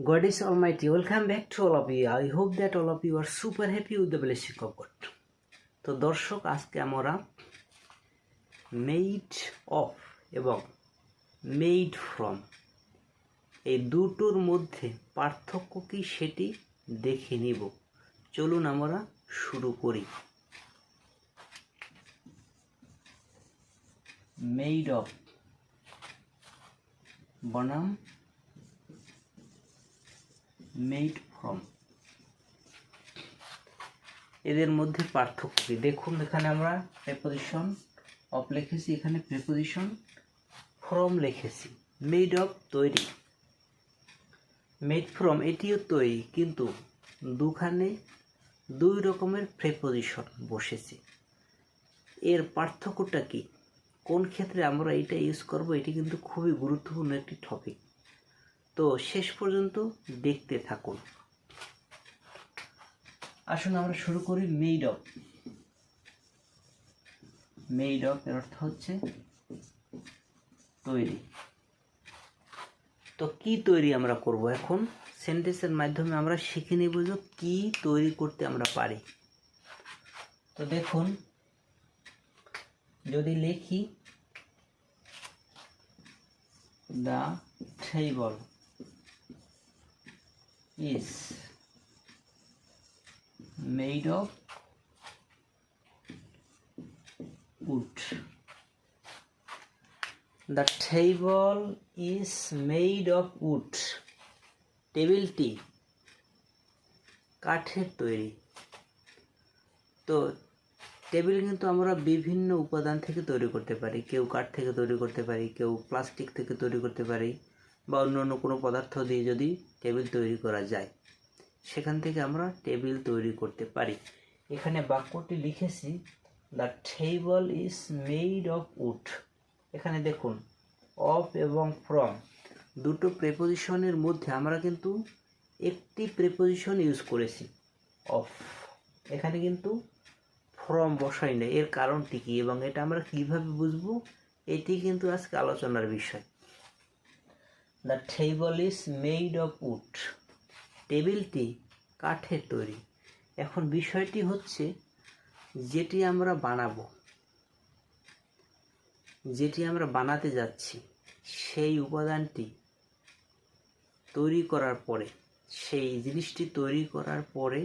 God is Almighty. Welcome back to all of you. I hope that all of you are super happy with the blessing of God. তো দর্শক আজকে আমরা made of এবং made from এই দুটোর মধ্যে পার্থক্য কি সেটি দেখে নিব চলুন আমরা শুরু করি মেড অফ বনাম মেড ফ্রম এদের মধ্যে পার্থক্য কি? দেখুন এখানে আমরা প্রেপোজিশন অফ লিখেছি, এখানে প্রেপোজিশন ফ্রম লিখেছি। মেড অফ তৈরি। মেড ফ্রম এটিও তৈরি, কিন্তু দুখানে দুই রকমের প্রেপোজিশন বসেছে। এর পার্থক্যটা কি? কোন ক্ষেত্রে আমরা এটা ইউজ করব? এটি কিন্তু খুবই গুরুত্বপূর্ণ একটি টপিক তো শেষ পর্যন্ত দেখতে থাকুন। আসুন আমরা শুরু করি মেড অফ মেড অফ এর অর্থ হচ্ছে তৈরি। তো কি তৈরি আমরা করব এখন? সেন্টেন্সের মাধ্যমে আমরা শিখে নেব যে কি তৈরি করতে আমরা পারি। তো দেখুন, যদি লিখি the table is made of wood. The table is made of wood. টেবিলটি কাঠের তৈরি তো টেবিল কিন্তু আমরা বিভিন্ন উপাদান থেকে তৈরি করতে পারি কেউ কাঠ থেকে তৈরি করতে পারি, কেউ প্লাস্টিক থেকে তৈরি করতে পারি বা অন্য অন্য কোনো পদার্থ দিয়ে যদি টেবিল তৈরি করা যায়, সেখান থেকে আমরা টেবিল তৈরি করতে পারি। এখানে বাক্যটি লিখেছি the table is made of wood এখানে দেখুন অফ এবং ফ্রম দুটো প্রেপোজিশনের মধ্যে আমরা কিন্তু একটি প্রেপোজিশন ইউজ করেছি অফ এখানে কিন্তু ফ্রম বসাই না এর কারণটি কী এবং এটা আমরা কীভাবে বুঝব, এটি কিন্তু আজকে আলোচনার বিষয়। The table is made of wood টেবিলটি কাঠের তৈরি। এখন বিষয়টি হচ্ছে, যেটি আমরা বানাবো, যেটি আমরা বানাতে যাচ্ছি, সেই উপাদানটি তৈরি করার পরে, সেই জিনিসটি তৈরি করার পরে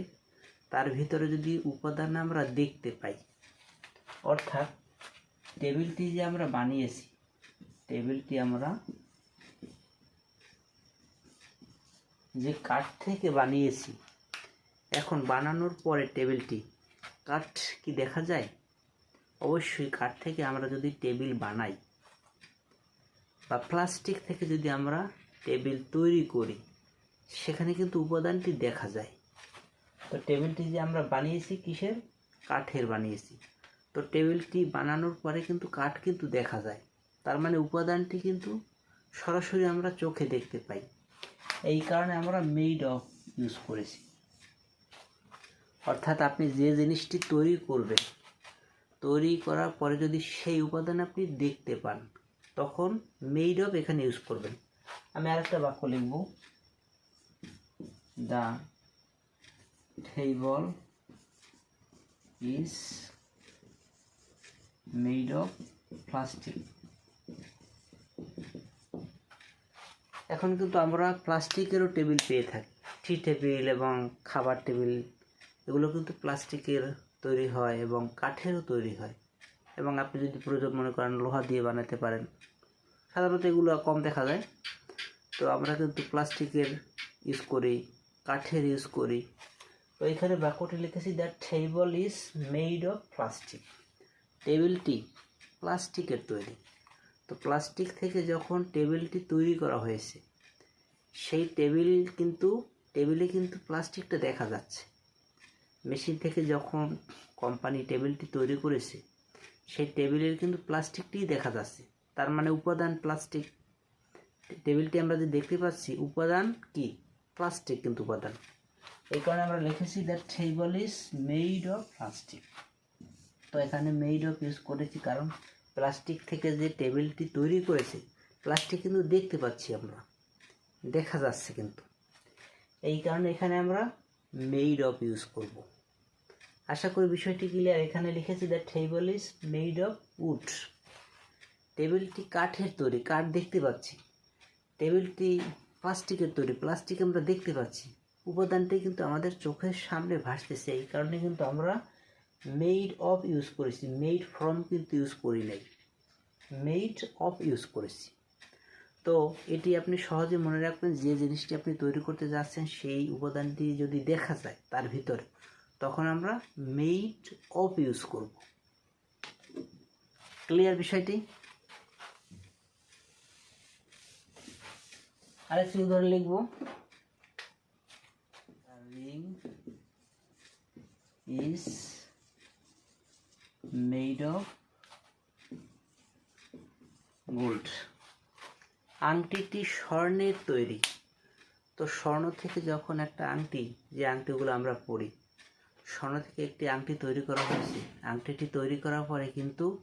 তার ভিতরে যদি উপাদান আমরা দেখতে পাই, অর্থাৎ টেবিলটি যে আমরা বানিয়েছি টেবিলটি আমরা যে কাঠ থেকে বানিয়েছি, এখন বানানোর পরে টেবিলটি, কাঠ কি দেখা যায়? অবশ্যই কাঠ থেকে আমরা যদি টেবিল বানাই বা প্লাস্টিক থেকে যদি আমরা টেবিল তৈরি করি, সেখানে কিন্তু উপাদানটি দেখা যায়। তো টেবিলটি যে আমরা বানিয়েছি কিসের? কাঠের বানিয়েছি। তো টেবিলটি বানানোর পরে কিন্তু কাঠ কিন্তু দেখা যায়। তার মানে উপাদানটি কিন্তু সরাসরি আমরা চোখে দেখতে পাই। এই কারণে আমরা মেড অফ ইউজ করেছি। অর্থাৎ আপনি যে জিনিসটি তৈরি করবেন, তৈরি করার পরে যদি সেই উপাদান আপনি দেখতে পান, তখন মেড অফ এখানে ইউজ করবেন। আমি আরেকটা বাক্য লিখব। The table is made of plastic এখন কিন্তু আমরা প্লাস্টিকেরও টেবিল পেয়ে থাকি। টি টেবিল এবং খাবার টেবিল এগুলো কিন্তু প্লাস্টিকের তৈরি হয় এবং কাঠেরও তৈরি হয়। এবং আপনি যদি প্রয়োজন মনে করেন লোহা দিয়ে বানাতে পারেন, সাধারণত এগুলো কম দেখা যায়। তো আমরা কিন্তু প্লাস্টিকের ইউজ করি, কাঠের ইউজ করি। তো এখানে বাক্যটি লিখেছি that table is made of plastic টেবিলটি প্লাস্টিকের তৈরি। তো প্লাস্টিক থেকে যখন টেবিলটি তৈরি করা হয়েছে, সেই টেবিল কিন্তু টেবিলে কিন্তু প্লাস্টিকটা দেখা যাচ্ছে। মেশিন থেকে যখন কোম্পানি টেবিলটি তৈরি করেছে, সেই টেবিলের কিন্তু প্লাস্টিকটিই দেখা যাচ্ছে। তার মানে উপাদান প্লাস্টিক টেবিলটি আমরা যে দেখতে পাচ্ছি, উপাদান কি? প্লাস্টিক কিন্তু উপাদান। এই কারণে আমরা লিখেছি that table is made of plastic তো এখানে মেড অফ ইউজ করেছি কারণ প্লাস্টিক থেকে যে টেবিলটি তৈরি করেছে, প্লাস্টিক কিন্তু দেখতে পাচ্ছি আমরা। দেখা যাচ্ছে কিন্তু। এই কারণে এখানে আমরা মেড অফ ইউজ করব। আশা করি বিষয়টি ক্লিয়ার এখানে লিখেছি the table is made of wood টেবিলটি কাঠের তৈরি, কাঠ দেখতে পাচ্ছি। টেবিলটি প্লাস্টিকের তৈরি, প্লাস্টিক আমরা দেখতে পাচ্ছি। উপাদানটি কিন্তু আমাদের চোখের সামনে ভাসতেছে, এই কারণে কিন্তু আমরা মেড অফ ইউজ করেছি মেড ফ্রম কিন্তু ইউজ করি নাই। মেড অফ ইউজ করেছি। তো এটি আপনি সহজে মনে রাখবেন, যে জিনিসটি আপনি তৈরি করতে যাচ্ছেন, সেই উপাদানটি যদি দেখা যায় তার ভিতরে, তখন আমরা মেড অফ ইউজ করব। ক্লিয়ার বিষয়টি? আরেকটি উদাহরণ লিখব। ইজ মেড অফ গোল্ড আংটিটি স্বর্ণের তৈরি। তো স্বর্ণ থেকে যখন একটা আংটি, যে আংটিগুলো আমরা পরি, স্বর্ণ থেকে একটি আংটি তৈরি করা হয়েছে। আংটিটি তৈরি করার পরে কিন্তু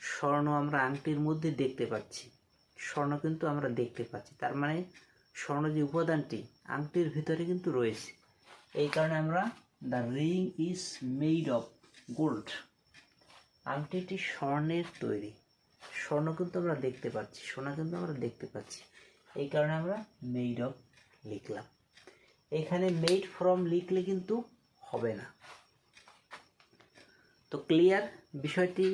স্বর্ণ আমরা আংটির মধ্যে দেখতে পাচ্ছি। স্বর্ণ কিন্তু আমরা দেখতে পাচ্ছি। তার মানে স্বর্ণ যে উপাদানটি, আংটির ভিতরে কিন্তু রয়েছে। এই কারণে আমরা the ring is made of gold আংটিটি স্বর্ণের তৈরি। স্বর্ণ কিন্তু আমরা দেখতে পাচ্ছি, সোনা কিন্তু আমরা দেখতে পাচ্ছি। এই কারণে আমরা মেড অফ লিখলাম। এখানে মেড ফ্রম লিখলে কিন্তু হবে না। তো ক্লিয়ার বিষয়টি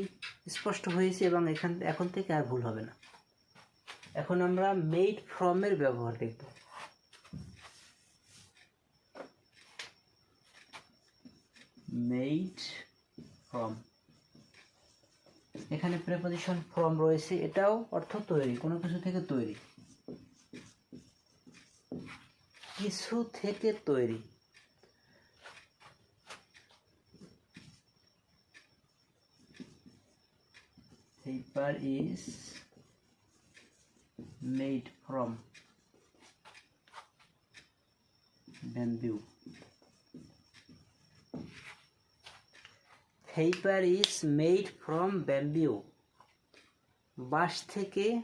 স্পষ্ট হয়েছে এবং এখান, এখন থেকে আর ভুল হবে না। এখন আমরা মেড ফ্রমের ব্যবহার দেখব। মেড ফ্রম এখানে প্রেপোজিশন ফর্ম রয়েছে, এটাও অর্থ তৈরি, কোনো কিছু থেকে তৈরি। কিছু থেকে তৈরি। paper is made from bamboo paper is made from bamboo. বাঁশ থেকে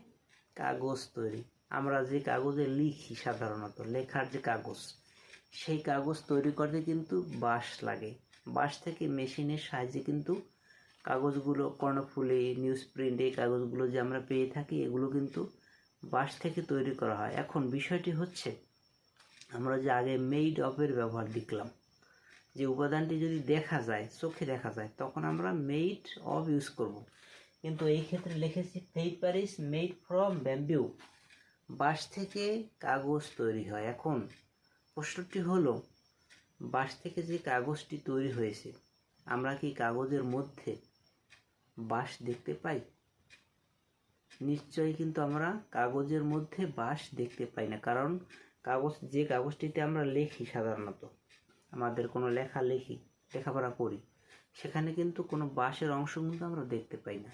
কাগজ তৈরি। আমরা যে কাগজে লিখি সাধারণত, লেখার যে কাগজ, সেই কাগজ তৈরি করতে কিন্তু বাঁশ লাগে। বাঁশ থেকে মেশিনের সাহায্যে কিন্তু কাগজগুলো, কর্ণফুলি নিউজ প্রিন্ট এই কাগজগুলো যে আমরা পেয়ে থাকি, এগুলো কিন্তু বাঁশ থেকে তৈরি করা হয়। এখন বিষয়টি হচ্ছে, আমরা যে আগে মেড অফের ব্যবহার দেখলাম যে উপাদানটি যদি দেখা যায়, চোখে দেখা যায়, তখন আমরা মেড অফ ইউজ করব। কিন্তু এই ক্ষেত্রে লিখেছি paper is made from bamboo বাঁশ থেকে কাগজ তৈরি হয়। এখন প্রশ্নটি হলো, বাঁশ থেকে যে কাগজটি তৈরি হয়েছে, আমরা কি কাগজের মধ্যে বাঁশ দেখতে পাই? নিশ্চয়ই কিন্তু আমরা কাগজের মধ্যে বাঁশ দেখতে পাই না, কারণ কাগজ, যে কাগজটিতে আমরা লিখি সাধারণত আমাদের কোনো লেখা লিখি লেখাপড়া করি, সেখানে কিন্তু কোনো বাঁশের অংশ কিন্তু আমরা দেখতে পাই না।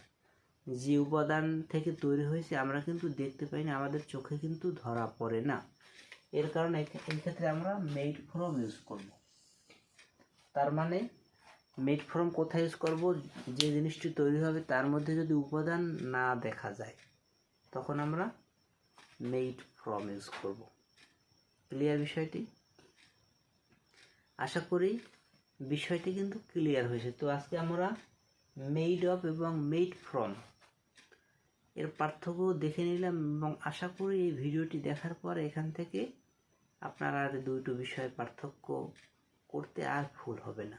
যে উপাদান থেকে তৈরি হয়েছে আমরা কিন্তু দেখতে পাই না, আমাদের চোখে কিন্তু ধরা পড়ে না। এর কারণে এই ক্ষেত্রে আমরা মেড ফ্রম ইউজ করব। তার মানে মেড ফ্রম কোথায় ইউজ করব? যে জিনিসটি তৈরি হবে তার মধ্যে যদি উপাদান না দেখা যায়, তখন আমরা মেড ফ্রম ইউজ করব। ক্লিয়ার বিষয়টি? আশা করি বিষয়টি কিন্তু ক্লিয়ার হয়েছে। তো আজকে আমরা মেড অফ এবং মেড ফ্রম এর পার্থক্য দেখে নিলাম এবং আশা করি এই ভিডিওটি দেখার পর এখান থেকে আপনার আর দুটো বিষয়ের পার্থক্য করতে আর ভুল হবে না।